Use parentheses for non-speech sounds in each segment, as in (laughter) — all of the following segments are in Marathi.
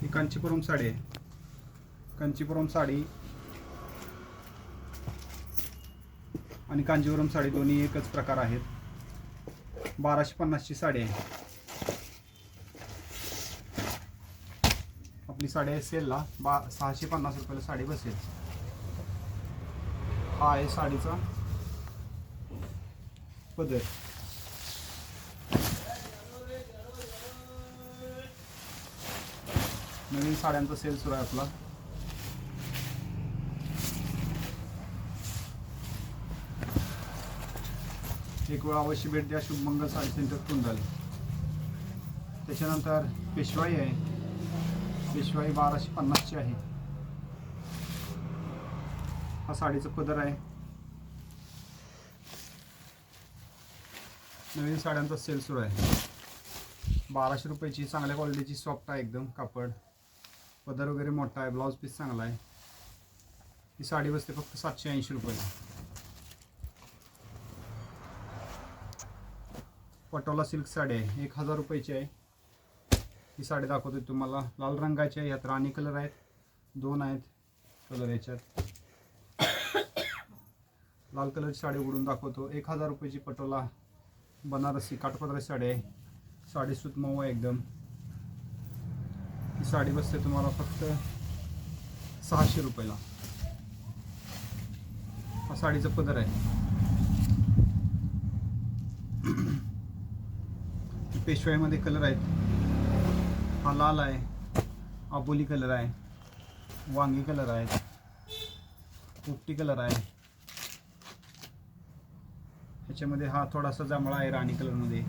ही कांचीपुरम साडी आहे. कांचीपुरम साडी आणि कांजीवरम साडी दोन्ही एकच प्रकार आहेत. बाराशे पन्नासची साडी आहे. आपली साडी आहे सेलला. बा सहाशे पन्नास रुपयाला साडी बसेल. हा आहे साडीचा पदर. नवीन साड्यांचा सेल सुरू आहे आपला. एक वेळ अवश्य भेट द्या शुभमंगल साडी सेंटर कुंडल त्याच्यानंतर पेशवाई आहे. पेशवाई बाराशे पन्नासची आहे. हा साडीचा पदर आहे. नवीन साड्यांचा सेल सुरू आहे. बाराशे रुपयाची चांगल्या क्वालिटीची सॉफ्ट आहे एकदम कापड. पदर वगैरे मोठा आहे ब्लाऊज पीस चांगला आहे. ही साडी बसते फक्त सातशे ऐंशी रुपये. पटोला सिल्क साडी आहे एक हजार रुपयाची आहे. ही साडी दाखवते तुम्हाला. लाल रंगाची आहे यात राणी कलर आहेत दोन आहेत कलर याच्यात. लाल कलरची साडी उघडून दाखवतो. एक हजार रुपयाची पटोला बनारसी काठपदराची साडी आहे. साडी सुत मऊ आहे एकदम. साडी बसते तुम्हाला फक्त सहाशे रुपयाला. हा साडीचा पदर आहे. (clears throat) पेशवाईमध्ये कलर आहेत. हा लाल आहे. आबोली कलर आहे. वांगी कलर आहे. पोपटी कलर आहे. ह्याच्यामध्ये हा थोडासा जांभळा आहे राणी कलरमध्ये.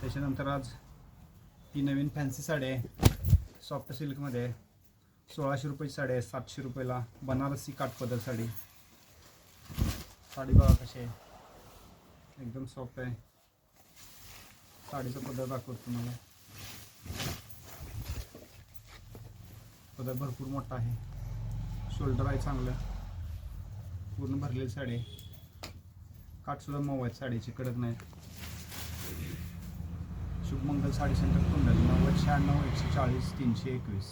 त्याच्यानंतर आज ही नवीन फॅन्सी साडी आहे. सॉफ्ट सिल्कमध्ये आहे सोळाशे रुपयाची साडी आहे सातशे रुपयाला. बनारसी काठपदर साडी. साडी बघा कशी आहे. एकदम सॉफ्ट आहे. साडीचा पदर दाखवतो तुम्हाला. पदर भरपूर मोठा आहे. शोल्डर आहे चांगलं. पूर्ण भरलेली साडी आहे. काठसुद्धा मऊ आहेत साडीची कडक नाहीत. शुभमंगल साडी सेंटर कुंडल नव्वद शहाण्णव एकशे चाळीस तीनशे एकवीस.